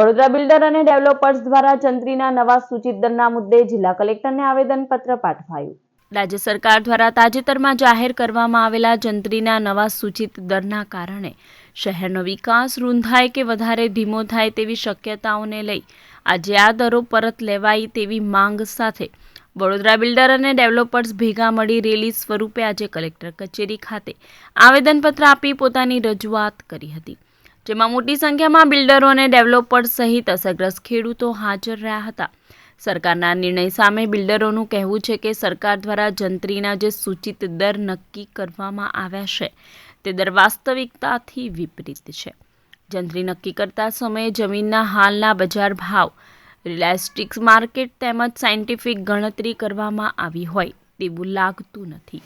Vadodara builder અને developers દ્વારા ચંત્રીના નવા સૂચિત દરના મુદ્દે જિલ્લા કલેક્ટરને આવેદનપત્ર પાઠવાયું. રાજ્ય સરકાર દ્વારા તાજેતરમાં જાહેર કરવામાં આવેલા જંત્રીના નવા સૂચિત દરના કારણે શહેરનો વિકાસ રૂંધાય કે વધારે ધીમો થાય તેવી શક્યતાઓને લઈ આજે આ દરો પરત લેવાય તેવી માંગ સાથે વડોદરા બિલ્ડર અને ડેવલપર્સ ભેગા મળી રેલી સ્વરૂપે આજે કલેક્ટર કચેરી ખાતે આવેદનપત્ર આપી પોતાની રજૂઆત કરી હતી. જેમાં મોટી સંખ્યામાં બિલ્ડરો અને ડેવલપર સહિત અસરગ્રસ્ત ખેડૂતો હાજર રહ્યા હતા. સરકારના નિર્ણય સામે બિલ્ડરોનું કહેવું છે કે સરકાર દ્વારા જંત્રીના જે સૂચિત દર નક્કી કરવામાં આવ્યા છે, તે દર વાસ્તવિકતાથી વિપરીત છે. જંત્રી નક્કી કરતા સમયે જમીનના હાલના બજાર ભાવ, રિલાયસ્ટિક્સ માર્કેટ તેમજ સાયન્ટિફિક ગણતરી કરવામાં આવી હોય તેવું લાગતું નથી.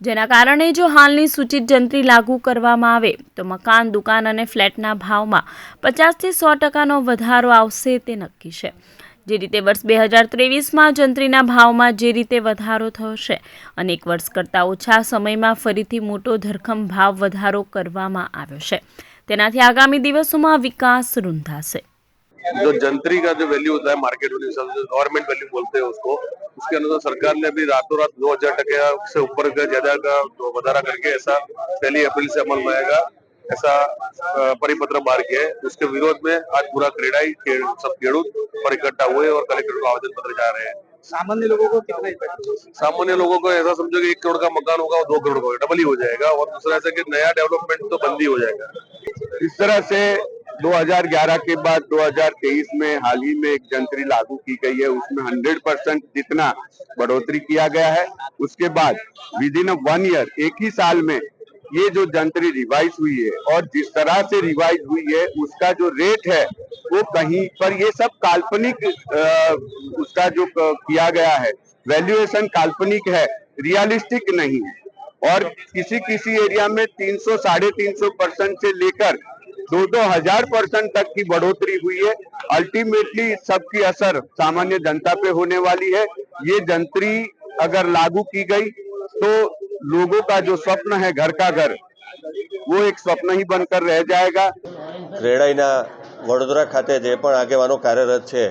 જેના કારણે જો હાલની સૂચિત જંત્રી લાગુ કરવામાં આવે, તો મકાન, દુકાન અને ફ્લેટના ભાવમાં પચાસથી સો ટકાનો વધારો આવશે તે નક્કી છે. જે રીતે વર્ષ બે હજાર ત્રેવીસમાં જંત્રીના ભાવમાં જે રીતે વધારો થયો છે અને એક વર્ષ કરતાં ઓછા સમયમાં ફરીથી મોટો ધરખમ ભાવ વધારો કરવામાં આવ્યો છે. તેનાથી આગામી દિવસોમાં વિકાસ રૂંધાશે. जो जंतरी का जो वैल्यू होता है मार्केट वैल्यू जो गवर्नमेंट वैल्यू बोलते हैं उसको उसके अनुसार सरकार ने अभी रातों रात दो हज़ार टके से ऊपर का ज़्यादा का वधारा करके ऐसा पहली अप्रैल से अमल में आएगा ऐसा परिपत्र बाहर किया है। उसके विरोध में आज पूरा क्रीडाई सब खेड़ पर इकट्ठा हुए और कलेक्टर को आवेदन पत्र जा रहे हैं। सामान्य लोगों को कितना इफ़ेक्ट सामान्य लोगों को ऐसा समझो कि एक करोड़ का मकान होगा और दो करोड़ का डबल ही हो जाएगा और दूसरा ऐसा कि नया डेवलपमेंट तो बंद ही हो जाएगा। इस तरह से 2011 के बाद 2023 में हाल ही में एक जंतरी लागू की गई है। उसमें 100 परसेंट जितना बढ़ोतरी किया गया है। उसके बाद विद इन वन ईयर एक ही साल में ये जो जंतरी रिवाइज हुई है और जिस तरह से रिवाइज हुई है, उसका जो रेट है, वो कहीं पर ये सब काल्पनिक उसका जो किया गया है। वैल्यूएशन काल्पनिक है रियलिस्टिक नहीं है। और किसी किसी एरिया में 300 सौ, साढ़े तीन परसेंट से लेकर दो दो हजार परसेंट तक की बढ़ोतरी हुई है अल्टीमेटली इस सब की असर सामान्य जनता पे होने वाली है ये जंतरी अगर लागू की गई तो लोगों का जो स्वप्न है घर का घर वो एक स्वप्न ही बनकर रह जाएगा ક્રેડાઈના વડોદરા ખાતે જે પણ આગેવાનો કાર્યરત છે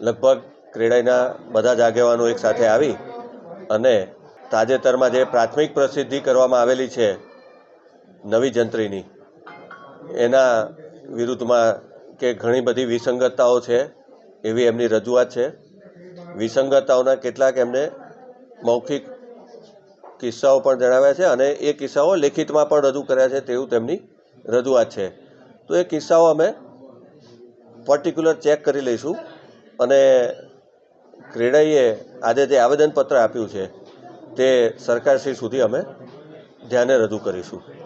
લગભગ ક્રેડાઈના બધા જ આગેવાનો એક સાથે આવી અને તાજેતરમાં જે પ્રાથમિક પ્રસિદ્ધિ કરવામાં આવેલી છે નવી જંત્રીની એના વિરુદ્ધમાં કે ઘણી બધી વિસંગતતાઓ છે, એવી એમની રજૂઆત છે. વિસંગતતાઓના કેટલાક એમને મૌખિક કિસ્સાઓ પણ જણાવ્યા છે અને એ કિસ્સાઓ લેખિતમાં પણ રજૂ કર્યા છે તેવું તેમની રજૂઆત છે. તો એ કિસ્સાઓ અમે પર્ટિક્યુલર ચેક કરી લઈશું અને ક્રેડાઈએ આજે જે આવેદનપત્ર આપ્યું છે તે સરકારશ્રી સુધી અમે ધ્યાને રજૂ કરીશું.